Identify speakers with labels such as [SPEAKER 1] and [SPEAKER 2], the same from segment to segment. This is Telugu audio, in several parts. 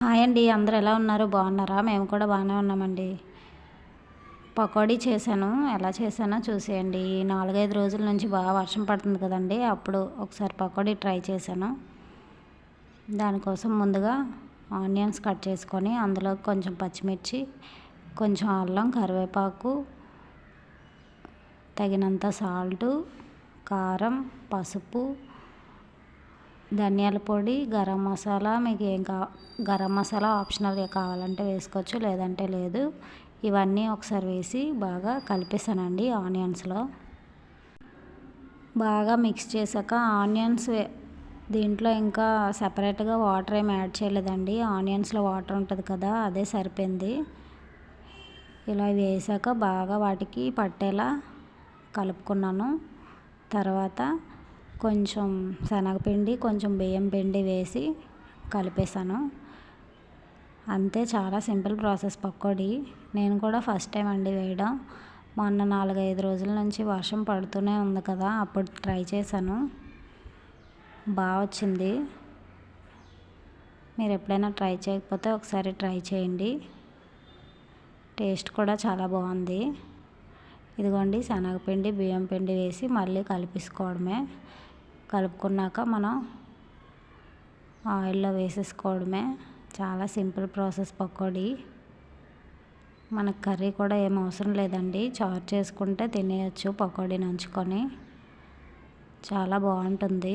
[SPEAKER 1] హాయ్ అండి అందరు ఎలా ఉన్నారు? బాగున్నారా? మేము కూడా బాగానే ఉన్నామండి. పకోడీ చేశాను. ఎలా చేశానో చూసేయండి. ఈ నాలుగైదు రోజుల నుంచి బాగా వర్షం పడుతుంది కదండి అప్పుడు ఒకసారి పకోడీ ట్రై చేశాను. దానికోసం ముందుగా ఆనియన్స్ కట్ చేసుకొని అందులో కొంచెం పచ్చిమిర్చి కొంచెం అల్లం కరివేపాకు తగినంత సాల్టు కారం పసుపు ధనియాల పొడి గరం మసాలా మీకు ఏం కా గరం మసాలా ఆప్షనల్ కావాలంటే వేసుకోవచ్చు లేదంటే లేదు. ఇవన్నీ ఒకసారి వేసి బాగా కలిపేసానండి ఆనియన్స్లో. బాగా మిక్స్ చేశాక ఆనియన్స్ దీంట్లో ఇంకా సపరేట్గా వాటర్ ఏమి యాడ్ చేయలేదండి. ఆనియన్స్లో వాటర్ ఉంటుంది కదా అదే సరిపోయింది. ఇలా వేసాక బాగా వాటికి పట్టేలా కలుపుకున్నాను. తర్వాత కొంచెం శనగపిండి కొంచెం బియ్యం పిండి వేసి కలిపేసాను అంతే చాలా సింపుల్ ప్రాసెస్ పకోడీ. నేను కూడా ఫస్ట్ టైం అండి వేయడం. మొన్న నాలుగైదు రోజుల నుంచి వర్షం పడుతూనే ఉంది కదా అప్పుడు ట్రై చేశాను. బాగా వచ్చింది. మీరు ఎప్పుడైనా ట్రై చేయకపోతే ఒకసారి ట్రై చేయండి. టేస్ట్ కూడా చాలా బాగుంది. ఇదిగోండి శనగపిండి బియ్యం పిండి వేసి మళ్ళీ కలిపేసుకోవడమే. కలుపుకున్నాక మనం ఆయిల్లో వేసేసుకోవడమే. చాలా సింపుల్ ప్రాసెస్ పకోడీ. మనకు కర్రీ కూడా ఏం అవసరం లేదండి. చారు చేసుకుంటే తినేయచ్చు పకోడీ నంచుకొని. చాలా బాగుంటుంది.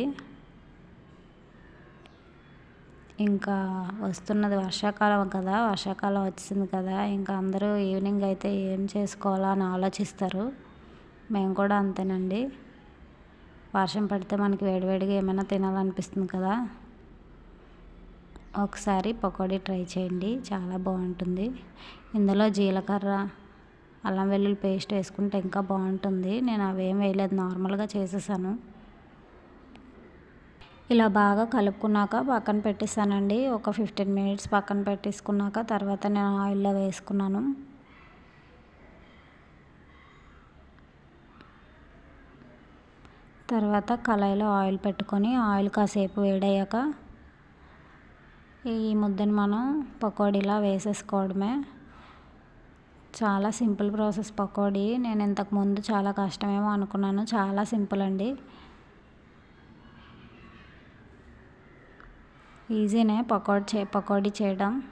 [SPEAKER 1] ఇంకా వస్తున్నది వర్షాకాలం కదా వర్షాకాలం వచ్చింది కదా ఇంకా అందరూ ఈవినింగ్ అయితే ఏం చేసుకోవాలా అని ఆలోచిస్తారు. మేము కూడా అంతేనండి. వర్షం పడితే మనకి వేడివేడిగా ఏమైనా తినాలనిపిస్తుంది కదా? ఒకసారి పకోడీ ట్రై చేయండి చాలా బాగుంటుంది. ఇందులో జీలకర్ర అల్లం వెల్లుల్లి పేస్ట్ వేసుకుంటే ఇంకా బాగుంటుంది. నేను అవేం వేయలేదు నార్మల్గా చేసేసాను. ఇలా బాగా కలుపుకున్నాక పక్కన పెట్టేసానండి ఒక ఫిఫ్టీన్ మినిట్స్ పక్కన పెట్టేసుకున్నాక తర్వాత నేను ఆయిల్లో వేసుకున్నాను. తర్వాత కళాయిలో ఆయిల్ పెట్టుకొని ఆయిల్ కాసేపు వేడయ్యాక ఈ ముద్దని మనం పకోడీలా వేసేసుకోవడమే. చాలా సింపుల్ ప్రాసెస్ పకోడీ. నేను ఇంతకుముందు చాలా కష్టమేమో అనుకున్నాను. చాలా సింపుల్ అండి. ఈజీనే పకోడీ చే పకోడీ చేయడం.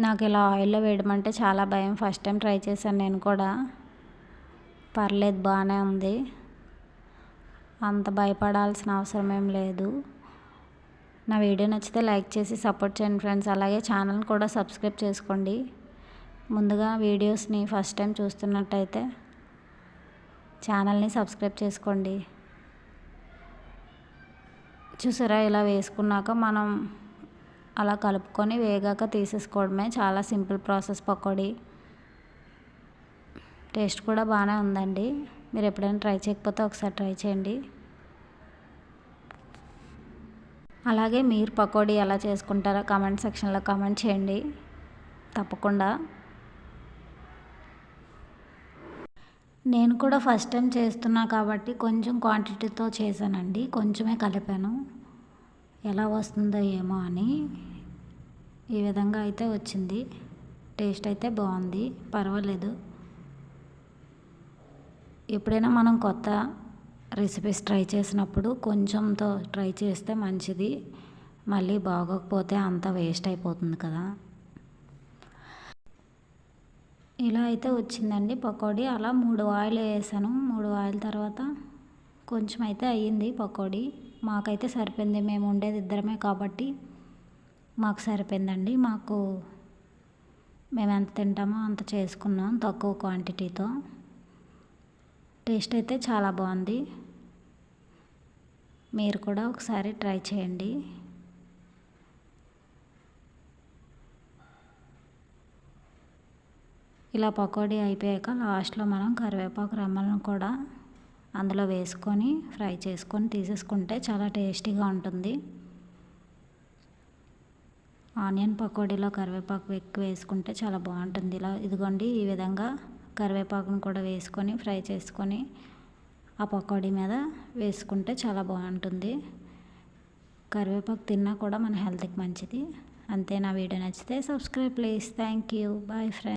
[SPEAKER 1] నాకు ఇలా ఆయిల్లో వేయడమంటే చాలా భయం. ఫస్ట్ టైం ట్రై చేశాను నేను కూడా. పర్లేదు బాగానే ఉంది. అంత భయపడాల్సిన అవసరం ఏం లేదు. నా వీడియో నచ్చితే లైక్ చేసి సపోర్ట్ చేయండి ఫ్రెండ్స్. అలాగే ఛానల్ని కూడా సబ్స్క్రైబ్ చేసుకోండి. ముందుగా వీడియోస్ని ఫస్ట్ టైం చూస్తున్నట్టయితే ఛానల్ని సబ్స్క్రైబ్ చేసుకోండి. చూసారా ఇలా వేసుకున్నాక మనం అలా కలుపుకొని వేగాక తీసేసుకోవడమే చాలా సింపుల్ ప్రాసెస్ పకోడీ. టేస్ట్ కూడా బాగానే ఉందండి. మీరు ఎప్పుడైనా ట్రై చేయకపోతే ఒకసారి ట్రై చేయండి. అలాగే మీరు పకోడీ ఎలా చేసుకుంటారో కామెంట్ సెక్షన్లో కామెంట్ చేయండి. తప్పకుండా. నేను కూడా ఫస్ట్ టైం చేస్తున్నా కాబట్టి కొంచెం క్వాంటిటీతో చేశానండి. కొంచెమే కలిపాను. ఎలా వస్తుందో ఏమో అని ఈ విధంగా అయితే వచ్చింది. టేస్ట్ అయితే బాగుంది. పర్వాలేదు. ఎప్పుడైనా మనం కొత్త రెసిపీస్ ట్రై చేసినప్పుడు కొంచెంతో ట్రై చేస్తే మంచిది. మళ్ళీ బాగోకపోతే అంత వేస్ట్ అయిపోతుంది కదా. ఇలా అయితే వచ్చిందండి పకోడీ. అలా మూడు ఆయిల్ వేసాను. మూడు ఆయిల్ తర్వాత కొంచెం అయితే అయ్యింది పకోడీ. మాకైతే సరిపోయింది. మేము ఉండేది ఇద్దరమే కాబట్టి మాకు సరిపోయిందండి. మాకు మేము ఎంత తింటామో అంత చేసుకున్నాం తక్కువ క్వాంటిటీతో టేస్ట్ అయితే చాలా బాగుంది. మీరు కూడా ఒకసారి ట్రై చేయండి. ఇలా పకోడీ అయిపోయాక లాస్ట్లో మనం కరివేపాకు రెమ్మలను కూడా అందులో వేసుకొని ఫ్రై చేసుకొని తీసేసుకుంటే చాలా టేస్టీగా ఉంటుంది. ఆనియన్ పకోడీలో కరివేపాకు ఎక్కువ వేసుకుంటే చాలా బాగుంటుంది. ఇలా ఇదిగోండి ఈ విధంగా కరివేపాకును కూడా వేసుకొని ఫ్రై చేసుకొని ఆ పకోడీ మీద వేసుకుంటే చాలా బాగుంటుంది. కరివేపాకు తిన్నా కూడా మన హెల్త్కి మంచిది. అంతే నా వీడియో నచ్చితే subscribe please. Thank you bye friend